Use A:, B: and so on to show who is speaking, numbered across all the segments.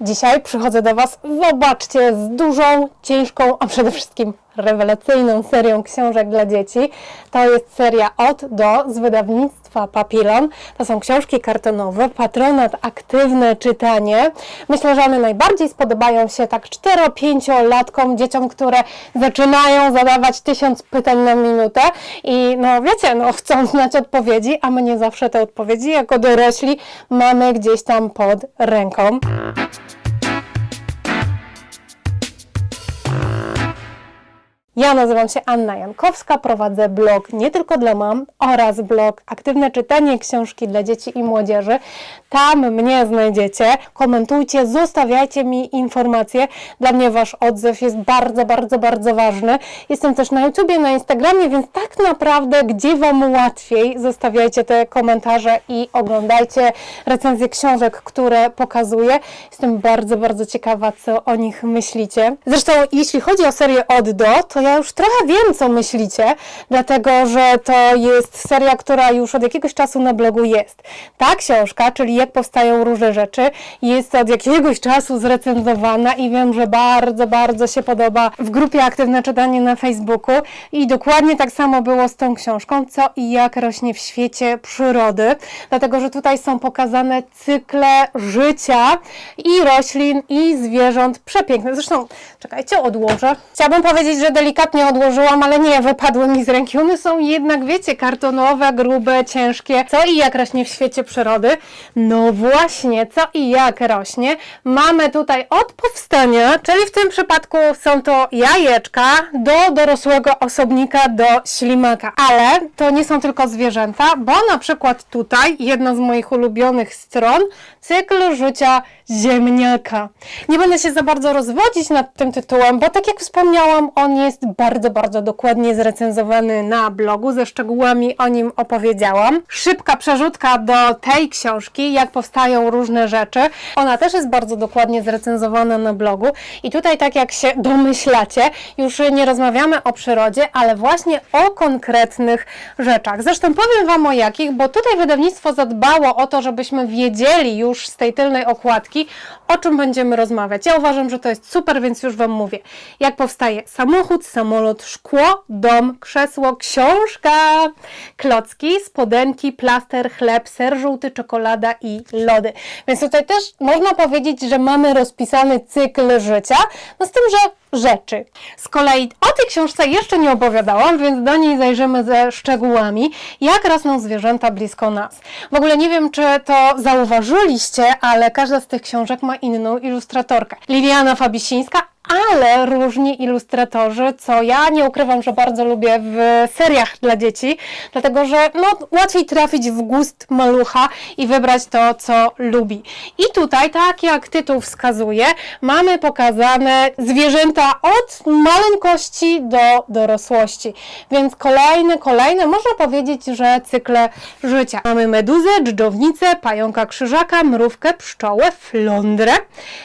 A: Dzisiaj przychodzę do Was, zobaczcie, z dużą, ciężką, a przede wszystkim rewelacyjną serią książek dla dzieci. To jest seria od do z wydawnictwa Papilon. To są książki kartonowe, patronat, aktywne czytanie. Myślę, że one najbardziej spodobają się tak 4-5-latkom, dzieciom, które zaczynają zadawać tysiąc pytań na minutę i no wiecie, no chcą znać odpowiedzi, a my nie zawsze te odpowiedzi jako dorośli mamy gdzieś tam pod ręką. Ja nazywam się Anna Jankowska, prowadzę blog nie tylko dla mam oraz blog Aktywne Czytanie Książki dla Dzieci i Młodzieży. Tam mnie znajdziecie. Komentujcie, zostawiajcie mi informacje. Dla mnie Wasz odzew jest bardzo, bardzo, bardzo ważny. Jestem też na YouTubie, na Instagramie, więc tak naprawdę gdzie Wam łatwiej zostawiajcie te komentarze i oglądajcie recenzje książek, które pokazuję. Jestem bardzo, bardzo ciekawa, co o nich myślicie. Zresztą jeśli chodzi o serię od do, to ja już trochę wiem, co myślicie, dlatego że to jest seria, która już od jakiegoś czasu na blogu jest. Ta książka, czyli jak powstają różne rzeczy, jest od jakiegoś czasu zrecenzowana i wiem, że bardzo, bardzo się podoba w grupie Aktywne Czytanie na Facebooku i dokładnie tak samo było z tą książką, co i jak rośnie w świecie przyrody, dlatego że tutaj są pokazane cykle życia i roślin, i zwierząt przepiękne. Zresztą, czekajcie, odłożę. Chciałabym powiedzieć, że delikatnie odłożyłam, ale nie, wypadły mi z ręki. One są jednak, wiecie, kartonowe, grube, ciężkie. Co i jak rośnie w świecie przyrody? No właśnie, co i jak rośnie? Mamy tutaj od powstania, czyli w tym przypadku są to jajeczka do dorosłego osobnika, do ślimaka. Ale to nie są tylko zwierzęta, bo na przykład tutaj jedna z moich ulubionych stron, cykl życia ziemniaka. Nie będę się za bardzo rozwodzić nad tym tytułem, bo tak jak wspomniałam, on jest bardzo, bardzo dokładnie zrecenzowany na blogu, ze szczegółami o nim opowiedziałam. Szybka przerzutka do tej książki, jak powstają różne rzeczy. Ona też jest bardzo dokładnie zrecenzowana na blogu i tutaj, tak jak się domyślacie, już nie rozmawiamy o przyrodzie, ale właśnie o konkretnych rzeczach. Zresztą powiem Wam o jakich, bo tutaj wydawnictwo zadbało o to, żebyśmy wiedzieli już z tej tylnej okładki, o czym będziemy rozmawiać. Ja uważam, że to jest super, więc już Wam mówię. Jak powstaje samochód, samolot, szkło, dom, krzesło, książka, klocki, spodenki, plaster, chleb, ser żółty, czekolada i lody. Więc tutaj też można powiedzieć, że mamy rozpisany cykl życia, no z tym, że rzeczy. Z kolei o tej książce jeszcze nie opowiadałam, więc do niej zajrzymy ze szczegółami, jak rosną zwierzęta blisko nas. W ogóle nie wiem, czy to zauważyliście, ale każda z tych książek ma inną ilustratorkę. Liliana Fabisińska, ale różni ilustratorzy, co ja nie ukrywam, że bardzo lubię w seriach dla dzieci, dlatego że no, łatwiej trafić w gust malucha i wybrać to, co lubi. I tutaj, tak jak tytuł wskazuje, mamy pokazane zwierzęta od maleńkości do dorosłości. Więc kolejne, kolejne, można powiedzieć, że cykle życia. Mamy meduzę, dżdżownicę, pająka krzyżaka, mrówkę, pszczołę, flądrę,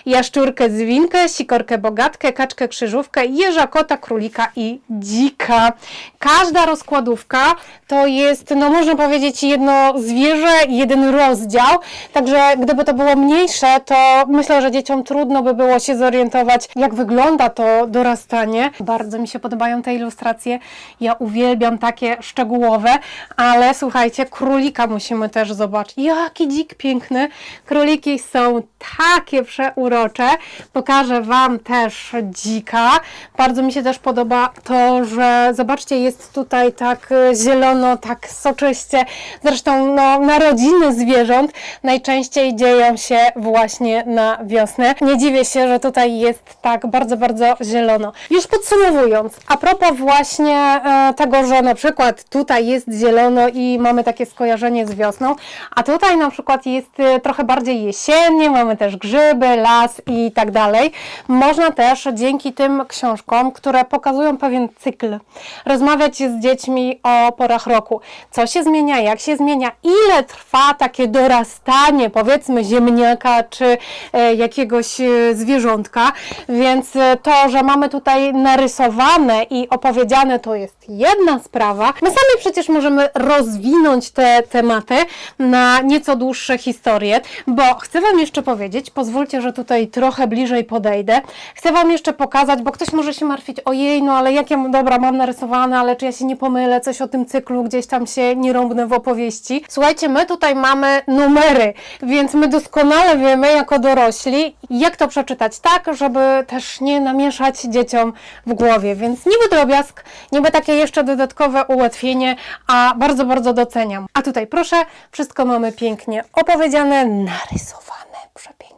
A: jaszczurkę, zwinkę, sikorkę kaczkę krzyżówkę, jeża, kota, królika i dzika. Każda rozkładówka to jest, no można powiedzieć, jedno zwierzę, jeden rozdział. Także gdyby to było mniejsze, to myślę, że dzieciom trudno by było się zorientować, jak wygląda to dorastanie. Bardzo mi się podobają te ilustracje. Ja uwielbiam takie szczegółowe, ale słuchajcie, królika musimy też zobaczyć. Jaki dzik piękny. Króliki są takie przeurocze. Pokażę Wam też dzika. Bardzo mi się też podoba to, że zobaczcie, jest tutaj tak e, zielono, tak soczyście. Zresztą no, narodziny zwierząt najczęściej dzieją się właśnie na wiosnę. Nie dziwię się, że tutaj jest tak bardzo, bardzo zielono. Już podsumowując, a propos właśnie e, tego, że na przykład tutaj jest zielono i mamy takie skojarzenie z wiosną, a tutaj na przykład jest e, trochę bardziej jesiennie, mamy też grzyby, las i tak dalej. Można też też dzięki tym książkom, które pokazują pewien cykl, rozmawiać z dziećmi o porach roku. Co się zmienia, jak się zmienia, ile trwa takie dorastanie, powiedzmy, ziemniaka czy e, jakiegoś e, zwierzątka. Więc e, to, że mamy tutaj narysowane i opowiedziane, to jest jedna sprawa. My sami przecież możemy rozwinąć te tematy na nieco dłuższe historie, bo chcę Wam jeszcze powiedzieć, pozwólcie, że tutaj trochę bliżej podejdę. Chcę Wam jeszcze pokazać, bo ktoś może się martwić, ojej, no ale jak ja, dobra, mam narysowane, ale czy ja się nie pomylę, coś o tym cyklu, gdzieś tam się nie rąbnę w opowieści. Słuchajcie, my tutaj mamy numery, więc my doskonale wiemy jako dorośli, jak to przeczytać tak, żeby też nie namieszać dzieciom w głowie, więc niby drobiazg, niby takie jeszcze dodatkowe ułatwienie, a bardzo, bardzo doceniam. A tutaj proszę, wszystko mamy pięknie opowiedziane, narysowane, przepięknie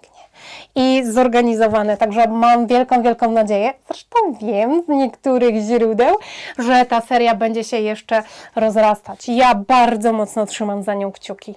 A: i zorganizowane. Także mam wielką, wielką nadzieję, zresztą wiem z niektórych źródeł, że ta seria będzie się jeszcze rozrastać. Ja bardzo mocno trzymam za nią kciuki.